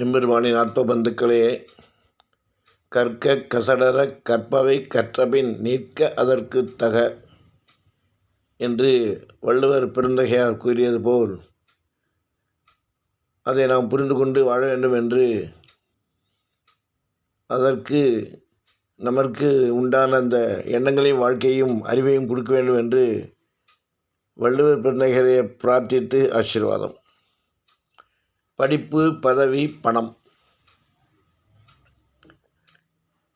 எம்பெருமானின் ஆத்ம பந்துக்களே கற்க கசடர கற்பவை கற்றபின் நிற்க அதற்கு தக என்று வள்ளுவர் பெருந்தகையாக கூறியது போல் அதை நாம் புரிந்து கொண்டு வாழ வேண்டும் என்று அதற்கு நமக்கு உண்டான அந்த எண்ணங்களையும் வாழ்க்கையும் அறிவையும் கொடுக்க வேண்டும் என்று வள்ளுவர் பெருந்தகையை பிரார்த்தித்து ஆசீர்வாதம். படிப்பு பதவி பணம்.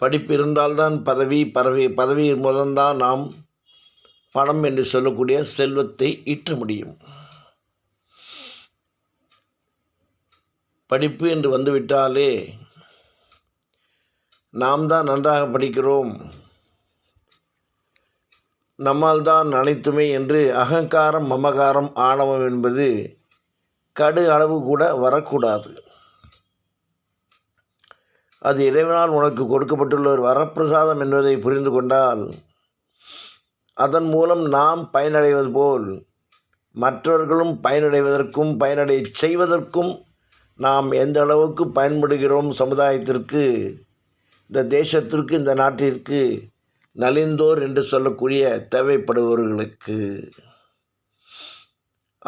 படிப்பு இருந்தால்தான் பதவி பரவி பதவி மூலம்தான் நாம் பணம் என்று சொல்லக்கூடிய செல்வத்தை ஈட்ட முடியும். படிப்பு என்று வந்துவிட்டாலே நாம் தான் நன்றாக படிக்கிறோம். நம்மால் தான் அனைத்துமே என்று அகங்காரம் மமகாரம் ஆணவம் என்பது கடு அளவு கூட வரக்கூடாது. அது இறைவனால் உனக்கு கொடுக்கப்பட்டுள்ள ஒரு வரப்பிரசாதம் என்பதை புரிந்து கொண்டால் அதன் மூலம் நாம் பயனடைவது போல் மற்றவர்களும் பயனடைவதற்கும் பயனடை செய்வதற்கும் நாம் எந்த அளவுக்கு பயன்படுகிறோம் சமுதாயத்திற்கு இந்த தேசத்திற்கு இந்த நாட்டிற்கு நலிந்தோர் என்று சொல்லக்கூடிய தேவைப்படுபவர்களுக்கு.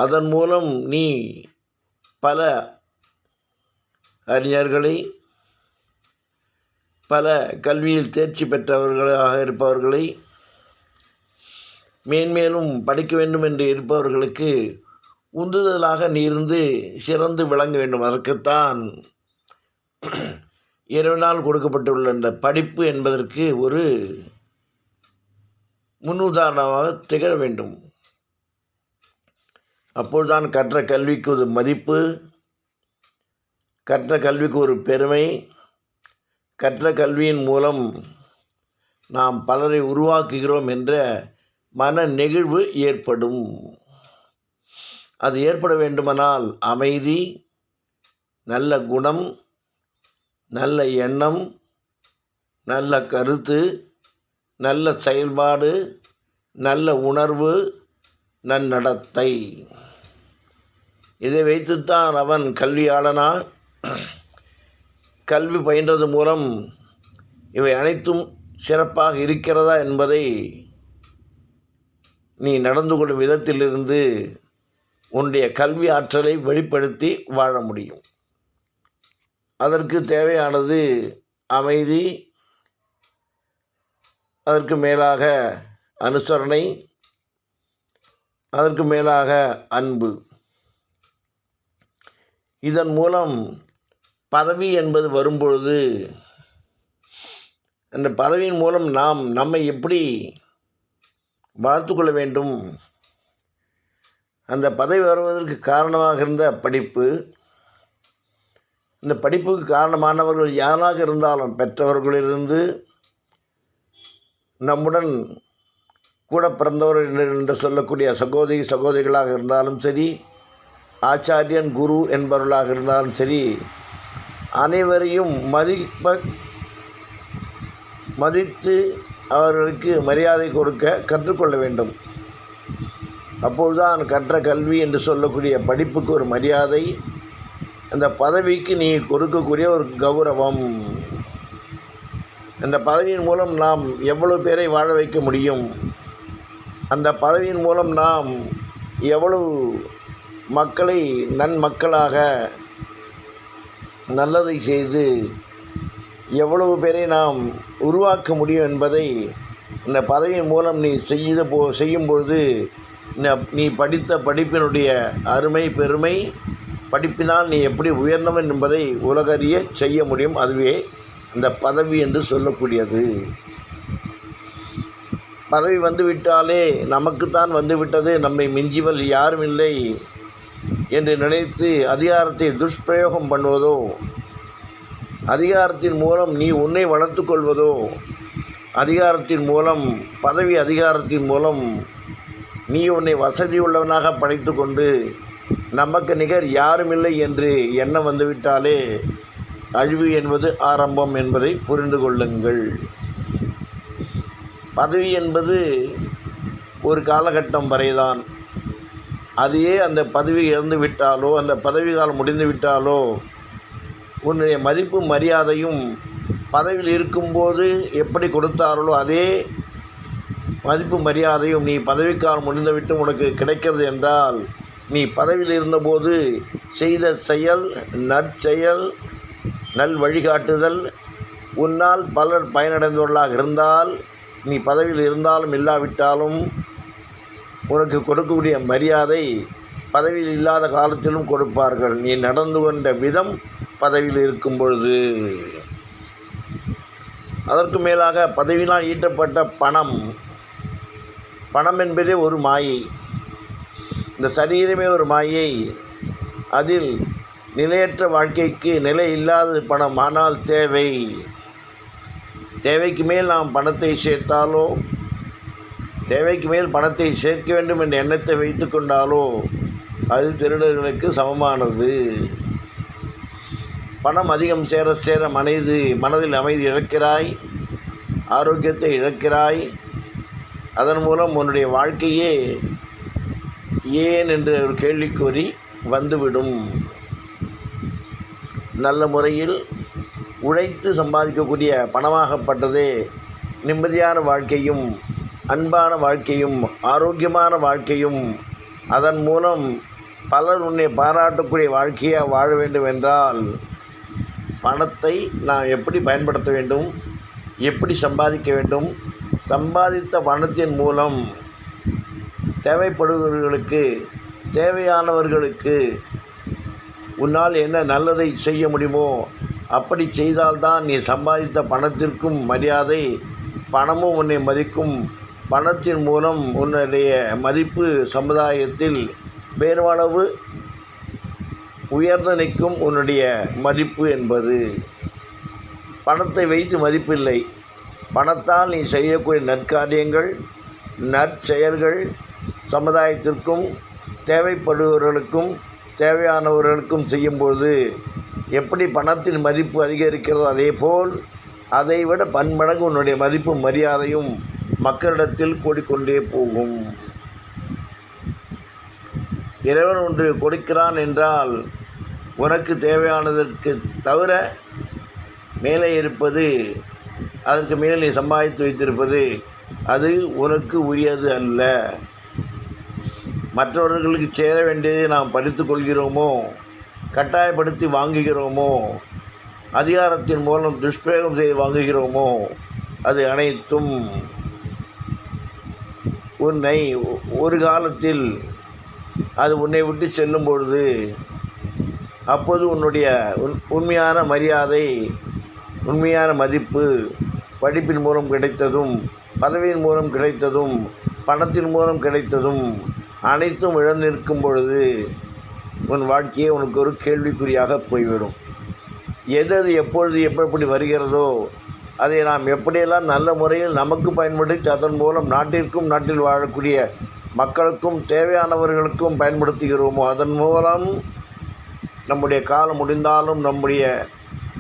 அதன் மூலம் நீ பல அறிஞர்களை பல கல்வியில் தேர்ச்சி பெற்றவர்களாக இருப்பவர்களை மேன்மேலும் படிக்க வேண்டும் என்று இருப்பவர்களுக்கு உந்துதலாக நீர்ந்து இருந்து சிறந்து விளங்க வேண்டும். அதற்குத்தான் இரவினால் கொடுக்கப்பட்டுள்ள இந்த படிப்பு என்பதற்கு ஒரு முன்னுதாரணமாக திகழ வேண்டும். அப்பொழுதுதான் கற்ற கல்விக்கு ஒரு மதிப்பு கற்ற கல்விக்கு ஒரு பெருமை கற்ற கல்வியின் மூலம் நாம் பலரை உருவாக்குகிறோம் என்ற மன நெகிழ்வு ஏற்படும். அது ஏற்பட வேண்டுமானால் அமைதி நல்ல குணம் நல்ல எண்ணம் நல்ல கருத்து நல்ல செயல்பாடு நல்ல உணர்வு நன்னடத்தை. இதை வைத்துத்தான் அவன் கல்வியாளனா கல்வி பயின்றது மூலம் இவை அனைத்தும் சிறப்பாக இருக்கிறதா என்பதை நீ நடந்து கொள்ளும் விதத்திலிருந்து உன்னுடைய கல்வி ஆற்றலை வெளிப்படுத்தி வாழ முடியும். அதற்கு தேவையானது அமைதி அதற்கு மேலாக அனுசரணை அதற்கு மேலாக அன்பு. இதன் மூலம் பதவி என்பது வரும்பொழுது அந்த பதவியின் மூலம் நாம் நம்மை எப்படி வளர்த்து கொள்ள வேண்டும்? அந்த பதவி வருவதற்கு காரணமாக இருந்த படிப்பு இந்த படிப்புக்கு காரணமானவர்கள் யாராக இருந்தாலும் பெற்றவர்களிலிருந்து நம்முடன் கூட பிறந்தவர் என்று சொல்லக்கூடிய சகோதரி சகோதரிகளாக இருந்தாலும் சரி ஆச்சாரியன் குரு என்பவர்களாக இருந்தாலும் சரி அனைவரையும் மதிப்ப மதித்து அவர்களுக்கு மரியாதை கொடுக்க கற்றுக்கொள்ள வேண்டும். அப்போதுதான் கற்ற கல்வி என்று சொல்லக்கூடிய படிப்புக்கு ஒரு மரியாதை அந்த பதவிக்கு நீ கொடுக்கக்கூடிய ஒரு கௌரவம். அந்த பதவியின் மூலம் நாம் எவ்வளவு பேரை வாழ வைக்க முடியும்? அந்த பதவியின் மூலம் நாம் எவ்வளவு மக்களை நன்மக்களாக நல்லதை செய்து எவ்வளவு பேரை நாம் உருவாக்க முடியும் என்பதை இந்த பதவியின் மூலம் நீ செய்த போ செய்யும்பொழுது நீ படித்த படிப்பினுடைய அருமை பெருமை படிப்பினால் நீ எப்படி உயர்ந்தவன் என்பதை உலகறிய செய்ய முடியும். அதுவே அந்த பதவி என்று சொல்லக்கூடியது. பதவி வந்துவிட்டாலே நமக்குத்தான் வந்துவிட்டது. நம்மை மிஞ்சிவல் யாரும் இல்லை என்று நினைத்து அதிகாரத்தை துஷ்பிரயோகம் பண்ணுவதோ அதிகாரத்தின் மூலம் நீ உன்னை வளர்த்து கொள்வதோ அதிகாரத்தின் மூலம் பதவி அதிகாரத்தின் மூலம் நீ உன்னை வசதி உள்ளவனாக படைத்து கொண்டு நமக்கு நிகர் யாருமில்லை என்று எண்ணம் வந்துவிட்டாலே அழிவு என்பது ஆரம்பம் என்பதை புரிந்து கொள்ளுங்கள். பதவி என்பது ஒரு காலகட்டம் வரைதான். அதையே அந்த பதவி இழந்து விட்டாலோ அந்த பதவி காலம் முடிந்து விட்டாலோ உன்னுடைய மதிப்பு மரியாதையும் பதவியில் இருக்கும்போது எப்படி கொடுத்தார்களோ அதே மதிப்பு மரியாதையும் நீ பதவிக்காலம் முடிந்துவிட்டு உனக்கு கிடைக்கிறது என்றால் நீ பதவியில் இருந்தபோது செய்த செயல் நற்செயல் நல் வழிகாட்டுதல் உன்னால் பலர் பயனடைந்தவர்களாக இருந்தால் நீ பதவியில் இருந்தாலும் இல்லாவிட்டாலும் உனக்கு கொடுக்கக்கூடிய மரியாதை பதவியில் இல்லாத காலத்திலும் கொடுப்பார்கள். நீ நடந்து கொண்ட விதம் பதவியில் இருக்கும் பொழுது. அதற்கு மேலாக பதவியினால் ஈட்டப்பட்ட பணம் பணம் என்பதே ஒரு மாயை. இந்த சரீரமே ஒரு மாயை. அதில் நிலையற்ற வாழ்க்கைக்கு நிலை இல்லாத பணம் ஆனால் தேவை. தேவைக்கு மேல் நாம் பணத்தை சேர்த்தாலோ தேவைக்கு மேல் பணத்தை சேர்க்க வேண்டும் என்ற எண்ணத்தை வைத்து கொண்டாலோ அது திருடர்களுக்கு சமமானது. பணம் அதிகம் சேர சேர மனைது மனதில் அமைதி இழக்கிறாய் ஆரோக்கியத்தை இழக்கிறாய். அதன் மூலம் உன்னுடைய வாழ்க்கையே ஏன் என்ற ஒரு கேள்விக்குறி வந்துவிடும். நல்ல முறையில் உழைத்து சம்பாதிக்கக்கூடிய பணமாகப்பட்டதே நிம்மதியான வாழ்க்கையும் அன்பான வாழ்க்கையும் ஆரோக்கியமான வாழ்க்கையும். அதன் மூலம் பலர் உன்னை பாராட்டக்கூடிய வாழ்க்கையாக வாழ வேண்டும் என்றால் பணத்தை நாம் எப்படி பயன்படுத்த வேண்டும்? எப்படி சம்பாதிக்க வேண்டும்? சம்பாதித்த பணத்தின் மூலம் தேவைப்படுபவர்களுக்கு தேவையானவர்களுக்கு உன்னால் என்ன நல்லதை செய்ய முடியுமோ அப்படி செய்தால்தான் நீ சம்பாதித்த பணத்திற்கும் மரியாதை பணமும் உன்னை மதிக்கும். பணத்தின் மூலம் உன்னுடைய மதிப்பு சமுதாயத்தில் பெருமளவு உயர்ந்து நிற்கும் உன்னுடைய மதிப்பு என்பது. பணத்தை வைத்து மதிப்பில்லை. பணத்தால் நீ செய்யக்கூடிய நற்காரியங்கள் நற்செயல்கள் சமுதாயத்திற்கும் தேவைப்படுபவர்களுக்கும் தேவையானவர்களுக்கும் செய்யும்போது எப்படி பணத்தின் மதிப்பு அதிகரிக்கிறதோ அதே போல் அதைவிட பன்மடங்கு உன்னுடைய மதிப்பும் மரியாதையும் மக்களிடத்தில் கூடிக்கொண்டே போகும். இறைவன் ஒன்று கொடுக்கிறான் என்றால் உனக்கு தேவையானதற்கு தவிர மேலே இருப்பது அதற்கு மேல் நீ சம்பாதித்து வைத்திருப்பது அது உனக்கு உரியது அல்ல. மற்றவர்களுக்கு சேர வேண்டியதை நாம் படித்து கொள்கிறோமோ கட்டாயப்படுத்தி வாங்குகிறோமோ அதிகாரத்தின் மூலம் துஷ்பிரயோகம் செய்து வாங்குகிறோமோ அது அனைத்தும் உன்னை ஒரு காலத்தில் அது உன்னை விட்டு செல்லும் பொழுது அப்போது உன்னுடைய உன் உண்மையான மரியாதை உண்மையான மதிப்பு படிப்பின் மூலம் கிடைத்ததும் பதவியின் மூலம் கிடைத்ததும் பணத்தின் மூலம் கிடைத்ததும் அனைத்தும் இழந்திருக்கும் பொழுது உன் வாழ்க்கையே உனக்கு ஒரு கேள்விக்குறியாக போய்விடும். எது அது எப்பொழுது எப்படி வருகிறதோ அதை நாம் எப்படியெல்லாம் நல்ல முறையில் நமக்கு பயன்படுத்தி அதன் மூலம் நாட்டிற்கும் நாட்டில் வாழக்கூடிய மக்களுக்கும் தேவையானவர்களுக்கும் பயன்படுத்துகிறோமோ அதன் மூலம் நம்முடைய காலம் முடிந்தாலும் நம்முடைய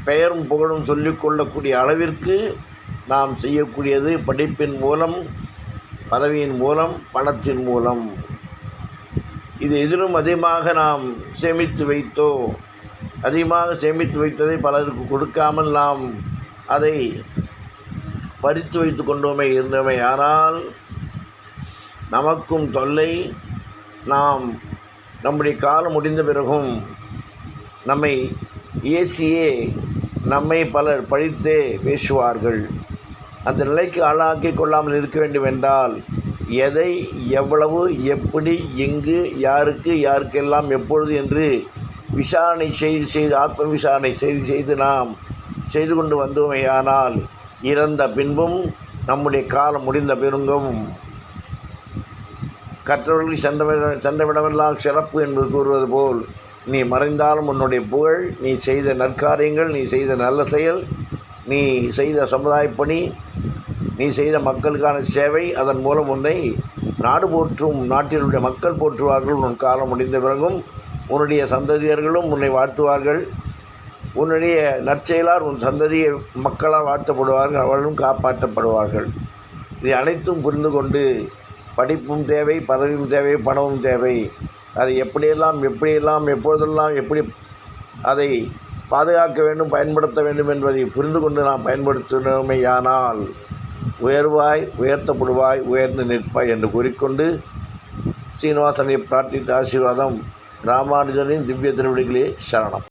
பெயரும் புகழும் சொல்லிக்கொள்ளக்கூடிய அளவிற்கு நாம் செய்யக்கூடியது படிப்பின் மூலம் பதவியின் மூலம் பணத்தின் மூலம். இது எதிலும் அதிகமாக நாம் சேமித்து வைத்தோ அதிகமாக சேமித்து வைத்ததை பலருக்கு கொடுக்காமல் நாம் அதை பறித்து வைத்து கொண்டோமே இருந்தோமே. ஆனால் நமக்கும் தொல்லை நாம் நம்முடைய காலம் முடிந்த பிறகும் நம்மை ஏசியே நம்மை பலர் பழித்தே பேசுவார்கள். அந்த நிலைக்கு ஆளாக்கி கொள்ளாமல் இருக்க வேண்டும் என்றால் எதை எவ்வளவு எப்படி எங்கு யாருக்கு யாருக்கெல்லாம் எப்பொழுது என்று விசாரணை செய்து செய்து ஆத்ம விசாரணை செய்து செய்து நாம் செய்து கொண்டு வந்தோமேயானால் இறந்த பின்பும் நம்முடைய காலம் முடிந்த பிறகும் கற்றவர்களுக்கு சென்றவிட சென்றவிடமெல்லாம் சிறப்பு என்பது கூறுவது போல் நீ மறைந்தாலும் உன்னுடைய புகழ் நீ செய்த நற்காரியங்கள் நீ செய்த நல்ல செயல் நீ செய்த சமுதாய பணி நீ செய்த மக்களுக்கான சேவை அதன் மூலம் உன்னை நாடு போற்றும் நாட்டினுடைய மக்கள் போற்றுவார்கள். உன் காலம் முடிந்த பிறகும் உன்னுடைய சந்ததியர்களும் உன்னை வாழ்த்துவார்கள். உன்னுடைய நற்செயலால் உன் சந்ததியை மக்களால் வாழ்த்தப்படுவார்கள் அவர்களும் காப்பாற்றப்படுவார்கள். இதை அனைத்தும் புரிந்து கொண்டு படிப்பும் தேவை பதவியும் தேவை பணமும் தேவை. அதை எப்படியெல்லாம் எப்படியெல்லாம் எப்போதெல்லாம் எப்படி அதை பாதுகாக்க வேண்டும் பயன்படுத்த வேண்டும் என்பதை புரிந்து கொண்டு நாம் பயன்படுத்தினோமேயானால் உயர்வாய் உயர்த்தப்படுவாய் உயர்ந்து நிற்பாய் என்று கூறிக்கொண்டு சீனிவாசனை பிரார்த்தித்த ஆசீர்வாதம் ராமானுஜனின் திவ்ய திருவடிகளே சரணம்.